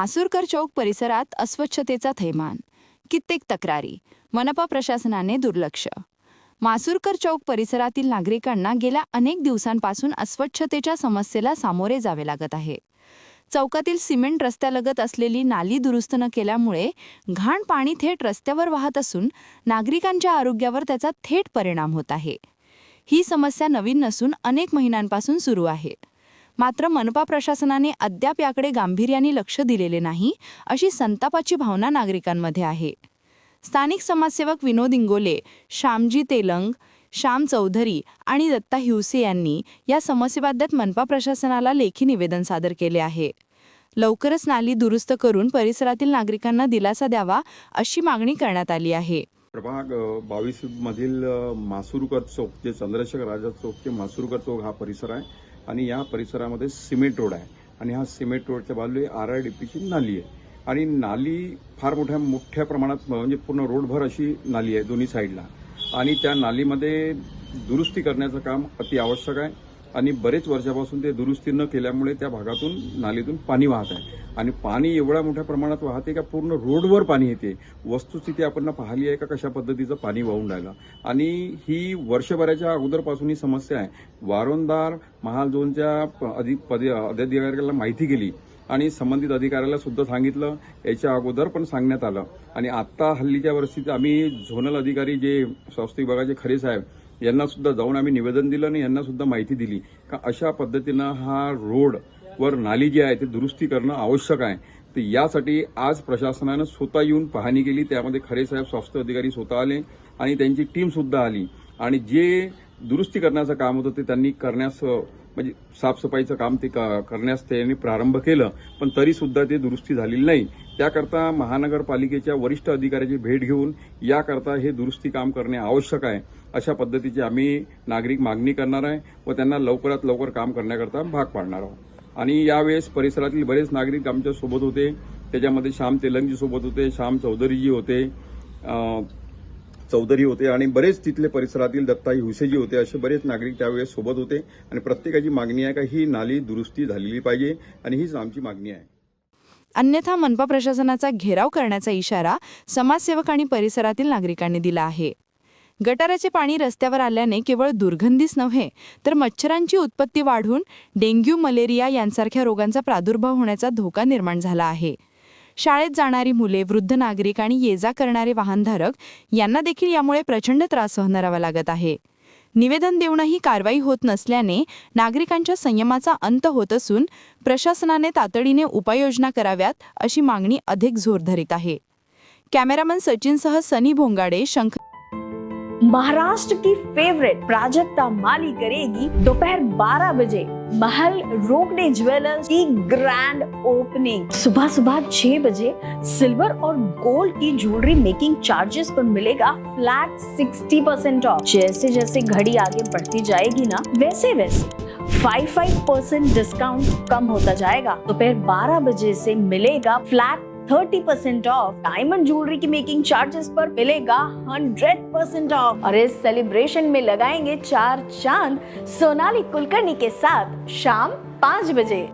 मासुरकर चौक परिसरात अस्वच्छतेचा थैमान. कित्येक तक्रारी. मनपा प्रशासनाने दुर्लक्ष. मासुरकर चौक परिसरातील नागरिकांना गेल्या अनेक दिवसांपासून अस्वच्छतेच्या समस्येला सामोरे जावे लागत आहे. चौकातील सिमेंट रस्त्यालगत असलेली नाली दुरुस्त न केल्यामुळे घाण पाणी थेट रस्त्यावर वाहत असून नागरिकांच्या आरोग्यावर त्याचा थेट परिणाम होत आहे. ही समस्या नवीन नसून अनेक महिन्यांपासून सुरू आहे. मात्र मनपा प्रशासनाने अद्याप याकडे गांभीर्याने लक्ष दिलेले नाही अशी संतापाची भावना नागरिकांमध्ये आहे. स्थानिक समाजसेवक विनोद इंगोले श्यामजी तेलंग श्याम चौधरी आणि दत्ता हिवसे यांनी या समस्येबाबत मनपा प्रशासनाला लेखी निवेदन सादर केले आहे. लवकरच नाली दुरुस्त करून परिसरातील नागरिकांना दिलासा द्यावा अशी मागणी करण्यात आली आहे. प्रभाग बावीस मधील मासुरकर चौक जे चंद्रशेखर राजा चौक ते मासुरकर चौक हा परिसर आहे. आणि या परिसरामध्ये सिमेंट रोड आहे. आणि हा सिमेंट रोडच्या बाजूला आर आय डी पीची नाली आहे. आणि नाली फार मोठ्या मोठ्या प्रमाणात म्हणजे पूर्ण रोडभर अशी नाली आहे दोन्ही साईडला. आणि त्या नालीमध्ये दुरुस्ती करण्याचं काम अति आवश्यक आहे. आणि बरेच वर्षापासून ते दुरुस्ती न केल्यामुळे त्या भागातून नालीतून पाणी वाहत आहे. आणि पाणी एवढ्या मोठ्या प्रमाणात वाहते का पूर्ण रोडवर पाणी येते. वस्तुस्थिती आपण पाहिली आहे का कशा पद्धतीचं पाणी वाहून राहिलं. आणि ही वर्षभराच्या अगोदरपासून ही समस्या आहे. वारंवार महाल झोनच्या प- पद अधिकाऱ्याला माहिती केली आणि संबंधित अधिकाऱ्याला सुद्धा सांगितलं. याच्या अगोदर पण सांगण्यात आलं. आणि आता हल्लीच्या वर्षीत आम्ही झोनल अधिकारी जे स्वास्थ्य विभागाचे खरे साहेब यांना सुद्धा जाऊन आम्ही निवेदन दिलं आणि यांना सुद्धा माहिती दिली. का अशा पद्धतीनं हा रोड वर नाली जी आहे ते दुरुस्ती करणं आवश्यक आहे. तर यासाठी आज प्रशासनानं स्वतः येऊन पाहणी केली. त्यामध्ये खरे साहेब स्वास्थ्य अधिकारी स्वतः आले आणि त्यांची टीम सुद्धा आली. आणि जे दुरुस्ती करण्याचं काम होतं ते त्यांनी करण्यास म्हणजे साफसफाईचं काम ते करण्यास त्यांनी प्रारंभ केलं. पण तरी सुद्धा ते दुरुस्ती झालेली नाही. त्याकरता महानगरपालिकेच्या वरिष्ठ अधिकाऱ्याची भेट घेऊन याकरता हे दुरुस्ती काम करणे आवश्यक आहे. अशा पद्धतीची आम्ही नागरिक मागणी करणार आहे व त्यांना लवकरात लवकर काम करण्याकरता भाग पाडणार आहोत. आणि यावेळेस परिसरातील बरेच नागरिक आमच्यासोबत होते. त्याच्यामध्ये श्याम तेलंगजी सोबत होते श्याम चौधरीजी होते चौधरी होते आणि बरेच तिथले परिसरातील दत्ता हिवसेजी होते. असे बरेच नागरिक त्यावेळेस सोबत होते. आणि प्रत्येकाची मागणी आहे का ही नाली दुरुस्ती झालेली पाहिजे आणि हीच आमची मागणी आहे. अन्यथा मनपा प्रशासनाचा घेराव करण्याचा इशारा समाजसेवक आणि परिसरातील नागरिकांनी दिला आहे. गटाराचे पाणी रस्त्यावर आल्याने केवळ दुर्गंधीच नव्हे तर मच्छरांची उत्पत्ती वाढून डेंग्यू मलेरिया यांसारख्या रोगांचा प्रादुर्भाव होण्याचा धोका निर्माण झाला आहे. शाळेत जाणारी मुले वृद्ध नागरिक आणि ये जा करणारे वाहनधारक यांना देखील यामुळे प्रचंड त्रास सहन करावा लागत आहे. निवेदन देऊनही कारवाई होत नसल्याने नागरिकांच्या संयमाचा अंत होत असून प्रशासनाने तातडीने उपाययोजना कराव्यात अशी मागणी अधिक जोर धरीत आहे. कॅमेरामन सचिनसह सनी भोंगाडे शंख महाराष्ट्र की फेवरेट प्राजक्ता माली करेगी दोपहर 12 बजे महल रोकने ज्वेलर्स की ग्रैंड ओपनिंग सुबह सुबह 6 बजे सिल्वर और गोल्ड की ज्वेलरी मेकिंग चार्जेस पर मिलेगा फ्लैट 60 परसेंट ऑफ़ जैसे जैसे घड़ी आगे बढ़ती जाएगी ना, वैसे वैसे फाइव फाइव परसेंट डिस्काउंट कम होता जाएगा। दोपहर 12 बजे से मिलेगा flat thirty percent off diamond jewellery की मेकिंग चार्जेस पर मिलेगा हंड्रेड परसेंट ऑफ़। और इस सेलिब्रेशन में लगाएँगे चार चाँद सोनाली कुलकर्णी के साथ शाम पाँच बजे।